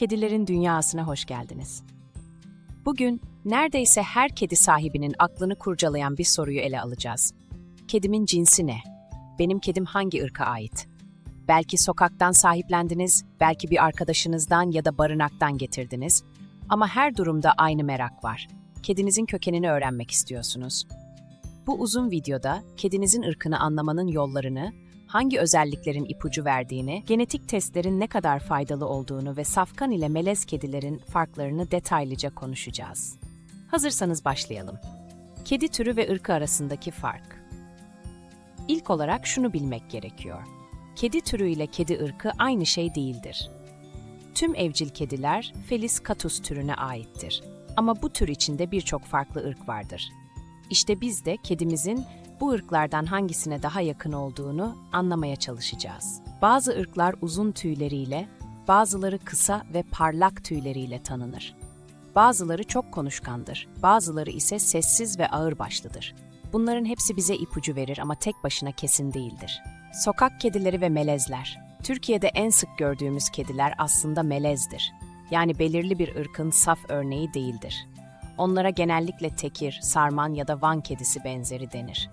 Kedilerin dünyasına hoş geldiniz. Bugün neredeyse her kedi sahibinin aklını kurcalayan bir soruyu ele alacağız. Kedimin cinsi ne? Benim kedim hangi ırka ait? Belki sokaktan sahiplendiniz, belki bir arkadaşınızdan ya da barınaktan getirdiniz. Ama her durumda aynı merak var. Kedinizin kökenini öğrenmek istiyorsunuz. Bu uzun videoda kedinizin ırkını anlamanın yollarını, hangi özelliklerin ipucu verdiğini, genetik testlerin ne kadar faydalı olduğunu ve safkan ile melez kedilerin farklarını detaylıca konuşacağız. Hazırsanız başlayalım. Kedi türü ve ırkı arasındaki fark. İlk olarak şunu bilmek gerekiyor. Kedi türü ile kedi ırkı aynı şey değildir. Tüm evcil kediler Felis catus türüne aittir. Ama bu tür içinde birçok farklı ırk vardır. İşte biz de kedimizin bu ırklardan hangisine daha yakın olduğunu anlamaya çalışacağız. Bazı ırklar uzun tüyleriyle, bazıları kısa ve parlak tüyleriyle tanınır. Bazıları çok konuşkandır, bazıları ise sessiz ve ağırbaşlıdır. Bunların hepsi bize ipucu verir ama tek başına kesin değildir. Sokak kedileri ve melezler. Türkiye'de en sık gördüğümüz kediler aslında melezdir. Yani belirli bir ırkın saf örneği değildir. Onlara genellikle tekir, sarman ya da van kedisi benzeri denir.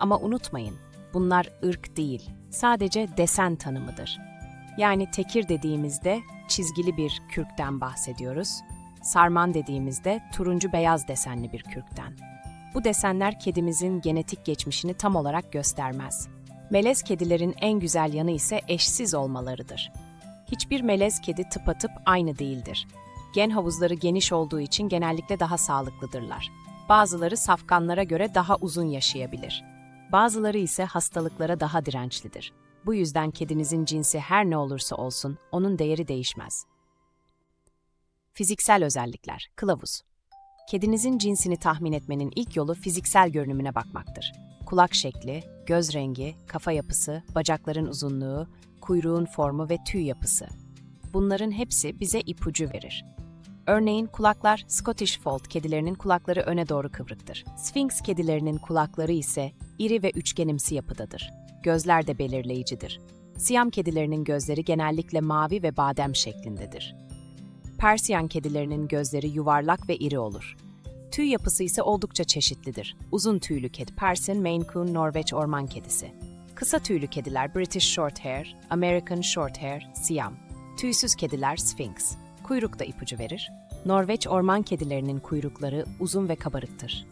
Ama unutmayın, bunlar ırk değil, sadece desen tanımıdır. Yani tekir dediğimizde çizgili bir kürkten bahsediyoruz. Sarman dediğimizde turuncu beyaz desenli bir kürkten. Bu desenler kedimizin genetik geçmişini tam olarak göstermez. Melez kedilerin en güzel yanı ise eşsiz olmalarıdır. Hiçbir melez kedi tıpatıp aynı değildir. Gen havuzları geniş olduğu için genellikle daha sağlıklıdırlar. Bazıları safkanlara göre daha uzun yaşayabilir. Bazıları ise hastalıklara daha dirençlidir. Bu yüzden kedinizin cinsi her ne olursa olsun onun değeri değişmez. Fiziksel özellikler, kılavuz. Kedinizin cinsini tahmin etmenin ilk yolu fiziksel görünümüne bakmaktır. Kulak şekli, göz rengi, kafa yapısı, bacakların uzunluğu, kuyruğun formu ve tüy yapısı. Bunların hepsi bize ipucu verir. Örneğin kulaklar Scottish Fold kedilerinin kulakları öne doğru kıvrıktır. Sphinx kedilerinin kulakları ise iri ve üçgenimsi yapıdadır. Gözler de belirleyicidir. Siyam kedilerinin gözleri genellikle mavi ve badem şeklindedir. Persiyan kedilerinin gözleri yuvarlak ve iri olur. Tüy yapısı ise oldukça çeşitlidir. Uzun tüylü kedi Persian, Maine Coon, Norveç orman kedisi. Kısa tüylü kediler British Shorthair, American Shorthair, Siyam. Tüysüz kediler Sphinx. Kuyruk da ipucu verir. Norveç orman kedilerinin kuyrukları uzun ve kabarıktır.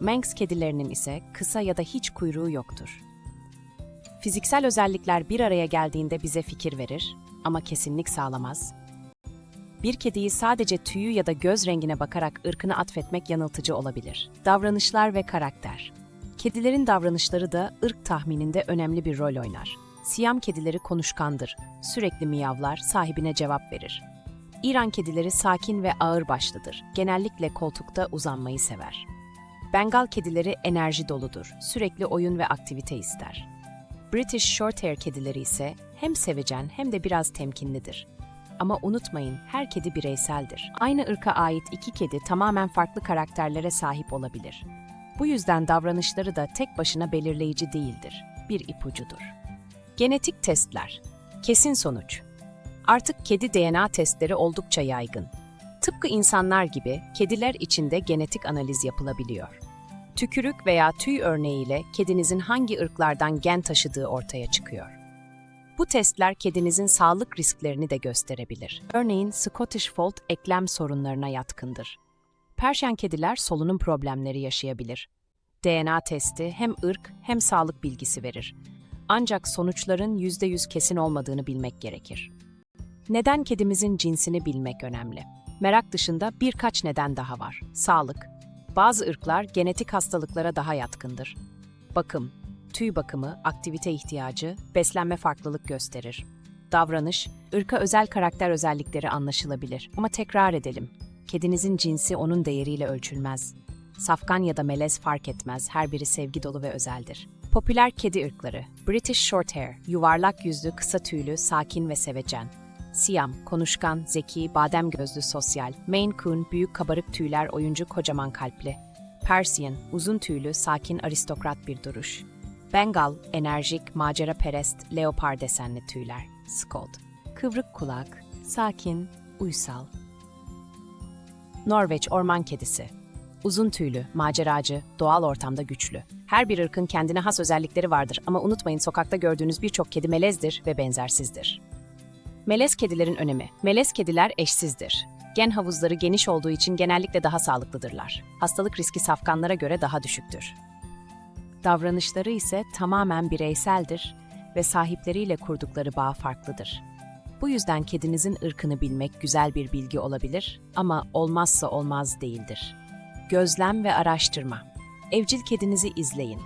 Manx kedilerinin ise kısa ya da hiç kuyruğu yoktur. Fiziksel özellikler bir araya geldiğinde bize fikir verir ama kesinlik sağlamaz. Bir kediyi sadece tüyü ya da göz rengine bakarak ırkını atfetmek yanıltıcı olabilir. Davranışlar ve karakter. Kedilerin davranışları da ırk tahmininde önemli bir rol oynar. Siyam kedileri konuşkandır, sürekli miyavlar, sahibine cevap verir. İran kedileri sakin ve ağır başlıdır, genellikle koltukta uzanmayı sever. Bengal kedileri enerji doludur, sürekli oyun ve aktivite ister. British Shorthair kedileri ise hem sevecen hem de biraz temkinlidir. Ama unutmayın, her kedi bireyseldir. Aynı ırka ait iki kedi tamamen farklı karakterlere sahip olabilir. Bu yüzden davranışları da tek başına belirleyici değildir, bir ipucudur. Genetik testler. Kesin sonuç. Artık kedi DNA testleri oldukça yaygın. Tıpkı insanlar gibi kediler için de genetik analiz yapılabiliyor. Tükürük veya tüy örneğiyle kedinizin hangi ırklardan gen taşıdığı ortaya çıkıyor. Bu testler kedinizin sağlık risklerini de gösterebilir. Örneğin Scottish Fold eklem sorunlarına yatkındır. Perşen kediler solunum problemleri yaşayabilir. DNA testi hem ırk hem sağlık bilgisi verir. Ancak sonuçların %100 kesin olmadığını bilmek gerekir. Neden kedimizin cinsini bilmek önemli? Merak dışında birkaç neden daha var. Sağlık. Bazı ırklar genetik hastalıklara daha yatkındır. Bakım, tüy bakımı, aktivite ihtiyacı, beslenme farklılık gösterir. Davranış, ırka özel karakter özellikleri anlaşılabilir. Ama tekrar edelim. Kedinizin cinsi onun değeriyle ölçülmez. Safkan ya da melez fark etmez, her biri sevgi dolu ve özeldir. Popüler kedi ırkları British Shorthair, yuvarlak yüzlü, kısa tüylü, sakin ve sevecen. Siyam, konuşkan, zeki, badem gözlü, sosyal. Maine Coon, büyük kabarık tüyler, oyuncu, kocaman kalpli. Persian, uzun tüylü, sakin, aristokrat bir duruş. Bengal, enerjik, macera perest, leopar desenli tüyler. Scold, kıvrık kulak, sakin, uysal. Norveç orman kedisi. Uzun tüylü, maceracı, doğal ortamda güçlü. Her bir ırkın kendine has özellikleri vardır ama unutmayın sokakta gördüğünüz birçok kedi melezdir ve benzersizdir. Melez kedilerin önemi. Melez kediler eşsizdir. Gen havuzları geniş olduğu için genellikle daha sağlıklıdırlar. Hastalık riski safkanlara göre daha düşüktür. Davranışları ise tamamen bireyseldir ve sahipleriyle kurdukları bağ farklıdır. Bu yüzden kedinizin ırkını bilmek güzel bir bilgi olabilir ama olmazsa olmaz değildir. Gözlem ve araştırma. Evcil kedinizi izleyin.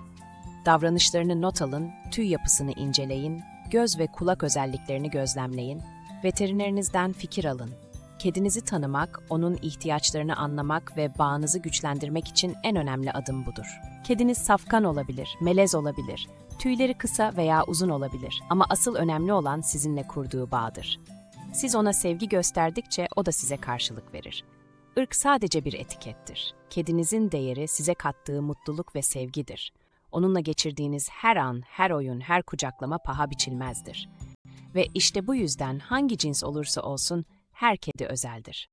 Davranışlarını not alın, tüy yapısını inceleyin, göz ve kulak özelliklerini gözlemleyin, veterinerinizden fikir alın. Kedinizi tanımak, onun ihtiyaçlarını anlamak ve bağınızı güçlendirmek için en önemli adım budur. Kediniz safkan olabilir, melez olabilir, tüyleri kısa veya uzun olabilir ama asıl önemli olan sizinle kurduğu bağdır. Siz ona sevgi gösterdikçe o da size karşılık verir. Irk sadece bir etikettir. Kedinizin değeri size kattığı mutluluk ve sevgidir. Onunla geçirdiğiniz her an, her oyun, her kucaklama paha biçilmezdir. Ve işte bu yüzden hangi cins olursa olsun her kedi özeldir.